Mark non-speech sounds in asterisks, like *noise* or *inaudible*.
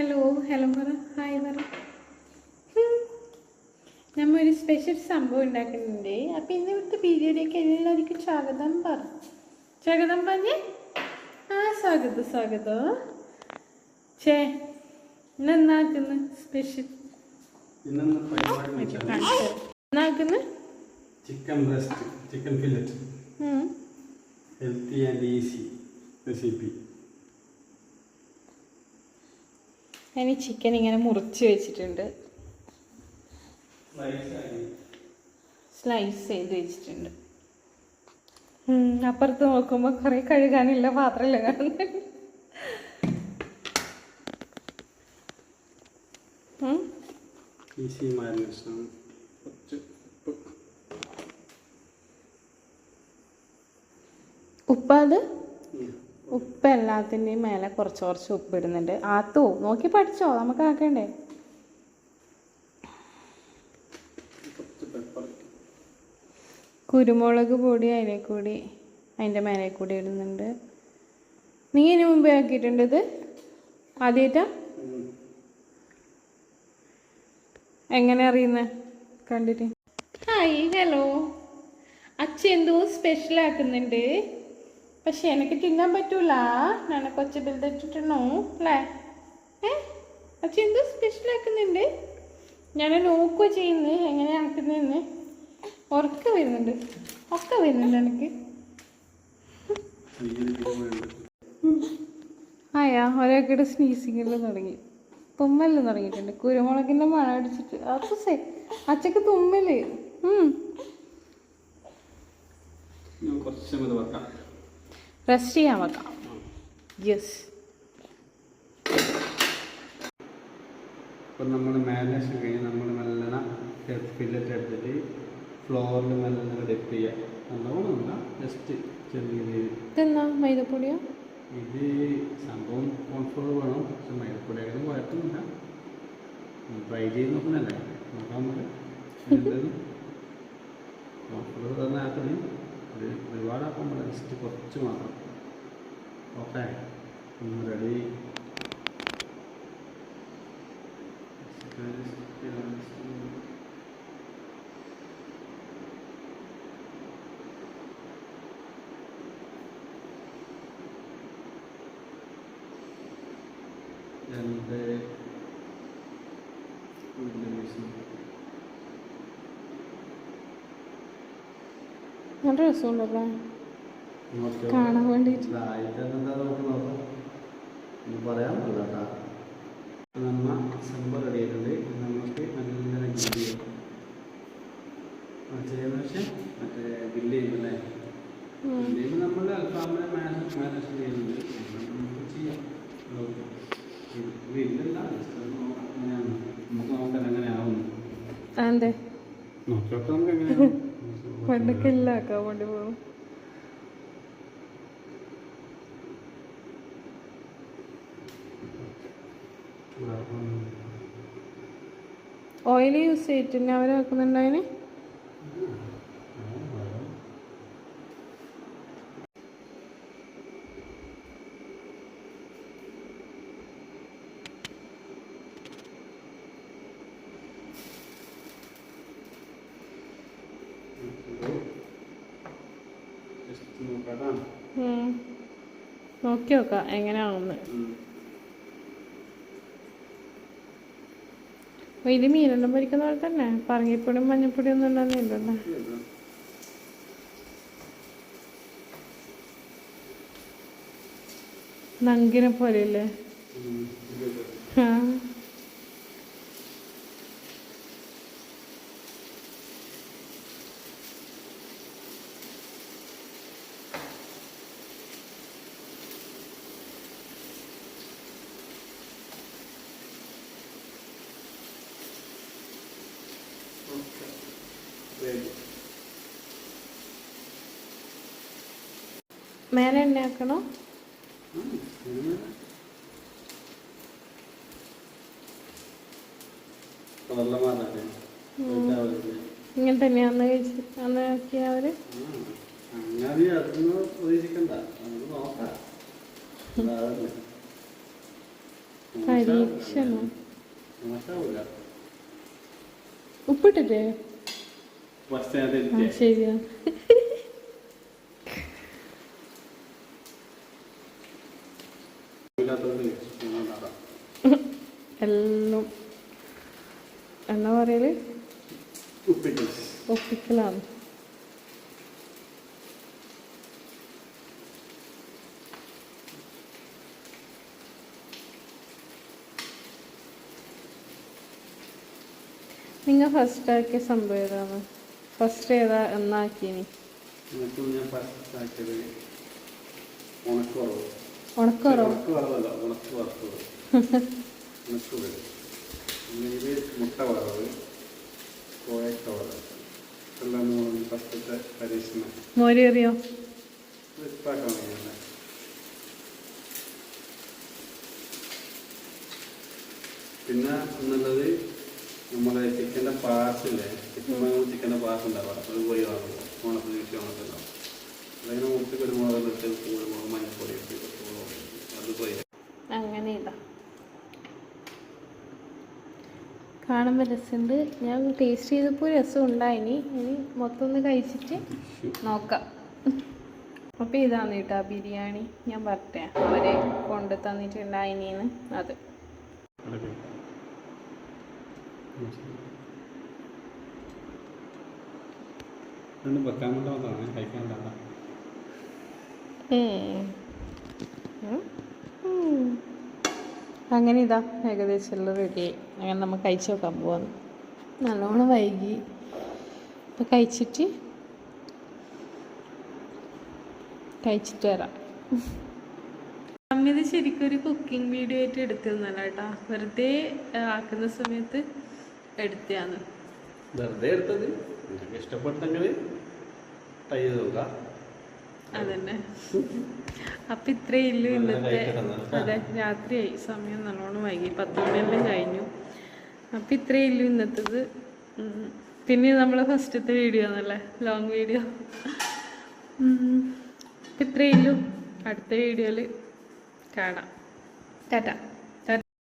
Hello hello പറ hi പറ നമ്മൾ നമ്മ ഒരു സ്പെഷ്യൽ സംഭവം ഉണ്ടാക്കുന്നുണ്ട്. അപ്പം ഇന്ന് ഇവിടുത്തെ വീഡിയോയിലേക്ക് എല്ലാവർക്കും സ്വാഗതം പറ സ്വാഗതം പറഞ്ഞേ? ആ സ്വാഗതം സ്വാഗതം. ചേ ഇന്നെന്നാക്കുന്നു special എന്നാക്കുന്നു? Chicken breast chicken fillet healthy and easy recipe ഞാൻ ഈ ചിക്കൻ ഇങ്ങനെ മുറിച്ച് വെച്ചിട്ടുണ്ട് സ്ലൈസ് ചെയ്ത് വെച്ചിട്ടുണ്ട് അപ്പുറത്ത് നോക്കുമ്പോൾ കുറേ കഴുകാനില്ല പാത്രമില്ല കാണുന്നുണ്ട്. ഈസി. ഉപ്പ് എല്ലാത്തിന്റെയും മേലെ കുറച്ച് കുറച്ച് ഉപ്പ് ഇടുന്നുണ്ട്. ആത്തോ നോക്കി പഠിച്ചോ? നമുക്ക് ആക്കണ്ടേ? കുരുമുളക് പൊടി അതിലെ കൂടി അതിന്റെ മേലെ കൂടി ഇടുന്നുണ്ട്. നീ ഇതിനു മുമ്പേ ആക്കിയിട്ടുണ്ട് ഇത്? ആദ്യമായിട്ടാ എങ്ങനെ അറിയുന്നത് കണ്ടിട്ട്. ഹായ് ഹലോ അച്ഛൻ എന്തോ സ്പെഷ്യൽ ആക്കുന്നുണ്ട്. പക്ഷെ എനിക്ക് തിന്നാൻ പറ്റൂല. ഞാൻ കൊച്ചു ബിൽഡിട്ടിട്ടുണ്ടോ അല്ലേ? ഏ? അച്ഛ എന്ത് സ്പെഷ്യൽ ആക്കുന്നുണ്ട്? ഞാൻ നോക്കുക ചെയ്യുന്നത് എങ്ങനെ ആക്കുന്നതെന്ന് ഉറക്ക വരുന്നുണ്ട്. ഒക്കെ വരുന്നുണ്ട് എനിക്ക്. ആയാ ഒരാൾക്കിടെ സ്നീസിങ്ങെല്ലാം തുടങ്ങി. തുമ്മലും തുടങ്ങിയിട്ടുണ്ട്. കുരുമുളകിന്റെ മഴ അടിച്ചിട്ട്. അപ്പൊ സെ അച്ചക്ക് തുമ്മൽ. കുറച്ച് റെസ്റ്റ് ചെയ്യാൻ വെക്കാം യെസ് അപ്പം നമ്മൾ മാരിനേഷൻ കഴിഞ്ഞ് നമ്മൾ മെല്ലണ ഫില്ലറ്റ് എടുത്തിട്ട് ഫ്ലോറിൽ നല്ല ഡെപ്പ് ചെയ്യുക നല്ലോണം ജസ്റ്റ് ചെറിയ ഇതെന്നാ മൈദപ്പൊടിയോ? ഇത് സംഭവം കോൺഫ്ലോർ വേണം. പക്ഷെ മൈദപ്പൊടിയായാലും കുഴപ്പമില്ല ട്രൈ ചെയ്ത് നോക്കുന്നല്ലേ നോക്കാൻ പറ്റും. കോൺഫ്ലോർ തന്നെ ആക്കണേ ഒരുപാടാക്കാൻ പറ്റില്ല ജസ്റ്റ് കുറച്ച് മാത്രം. ഓക്കെ റെഡി രണ്ട് നല്ല രസമുണ്ടല്ലേ കാണാൻ വേണ്ടിയിട്ട് ഇതായിട്ടെന്താ നമുക്ക് നോക്കാം. വേണ്ടിയിട്ട് പറയാൻ പറ്റില്ല കേട്ടോ നമ്മ സംഭവം റെഡി ആയിട്ടുണ്ട്. ഇത് നമുക്ക് നല്ല ഗ്രില്ല് ചെയ്യാം. ആ, ചെയ്യുന്ന പക്ഷേ മറ്റേ ഗ്രില്ല് ചെയ്യുന്നല്ലേ ഗ്രില്ല് ചെയ്യുമ്പോൾ നമ്മൾ അൽഫാമിനെ മാനേജ് മാനേജ് ചെയ്യുന്നുണ്ട്. അത് നമുക്ക് ചെയ്യാം. ഗ്രില്ലല്ല ജസ്റ്റ് ഒന്ന് നോക്കാം. എങ്ങനെയാണ് നമുക്ക് നോക്കാം എങ്ങനെയാവുന്നു അതെ നോക്കിയോട്ടെ നമുക്ക് എങ്ങനെയാണ് *laughs* പണ്ടൊക്കെ എല്ലാം ആക്കാൻ വേണ്ടി പോകും ഓയിൽ യൂസ് ചെയ്തിട്ടില്ല അവർ ഉം. നോക്കി നോക്കാം എങ്ങനെയാണെന്ന്. ഇത് മീനെല്ലാം പൊരിക്കുന്ന പോലെ തന്നെ. പറങ്ങിപ്പൊടിയും മഞ്ഞപ്പൊടിയും ഒന്നും ഉണ്ടാകുന്നില്ലല്ലേ നങ്കിനെ പോലെയല്ലേ ആ. മേലെ എണ്ണയാക്കണോ ഇങ്ങനെ തന്നെയാന്ന് കഴിച്ച് അന്ന് നോക്കിയ അവർ? ഉപ്പിട്ടില്ലേ. പരീക്ഷണം ഞാൻ ശരിയാ. എല്ലാം എന്നാ പറയൽ? ഒപ്പിക്കലാണ് നിങ്ങൾ ഫസ്റ്റ് ആക്കിയ സംഭവം ഏതാണ്? ഫസ്റ്റ് ഏതാ? എന്നാക്കിനി. ഉണക്കുറവ് ഉണക്കുറവ് *laughs* വരും ഇത് മുട്ട വറവ് കോയക്ക വറവ്. എല്ലാം ഫസ്റ്റത്തെ പരീക്ഷണം മോര് കറിയോ? ഇപ്പാക്കാൻ വേണ്ടിയാണ് പിന്നെ എന്നുള്ളത് നമ്മുടെ ചിക്കന്റെ പാർസില്ലേ ചിക്കൻ ചിക്കന്റെ ഉണ്ടാവുക അത് പോയി വാങ്ങും ഓണത്തിന് കിട്ടി അതിങ്ങനെ കുരുമുളക് ഇട്ട് കുരുമുളക് മഞ്ഞപ്പൊടി ഇട്ട് അത് പോയി അങ്ങനെ ഇതാ കാണുമ്പോൾ രസമുണ്ട് ഞാൻ ടേസ്റ്റ് ചെയ്തപ്പോൾ രസം ഉണ്ടായിനി. ഇനി മൊത്തം ഒന്ന് കഴിച്ചിട്ട് നോക്കാം. അപ്പോൾ ഇതാണ് കേട്ടോ ബിരിയാണി. ഞാൻ പറഞ്ഞ അവരെ കൊണ്ട് തന്നിട്ടുണ്ടായിനിന്ന്. അത്. കഴിക്കാൻ. അങ്ങനെ ഇതാ ഏകദേശം എല്ലാം റെഡിയായി അങ്ങനെ നമ്മൾ കഴിച്ചു നോക്കാൻ പോവാന്ന് നല്ലോണം വൈകി. അപ്പം കഴിച്ചിട്ട് കഴിച്ചിട്ട് വരാം. അമ്മിത് ശരിക്കും ഒരു കുക്കിംഗ് വീഡിയോ ആയിട്ട് എടുത്തിരുന്നല്ല കേട്ടാ വെറുതെ ആക്കുന്ന സമയത്ത് എടുത്തതാണ് വെറുതെ എടുത്തത്? ഇഷ്ടപ്പെട്ടെങ്കിൽ ട്രൈ ചെയ്ത് നോക്കാം. അതന്നെ. അപ്പൊ ഇത്രേ ഇല്ലു ഇന്നത്തെ അതെ രാത്രിയായി. സമയം നല്ലോണം വൈകി. പത്ത് മണിയെല്ലാം കഴിഞ്ഞു. അപ്പൊ ഇത്രേ ഇല്ലു ഇന്നത്തേത്. പിന്നെ നമ്മളെ ഫസ്റ്റത്തെ വീഡിയോ ആണല്ലേ? ലോങ് വീഡിയോ ഇത്രേ ഇത്രയേ ഉള്ളൂ. അടുത്ത വീഡിയോയിൽ കാണാം. ടാറ്റ.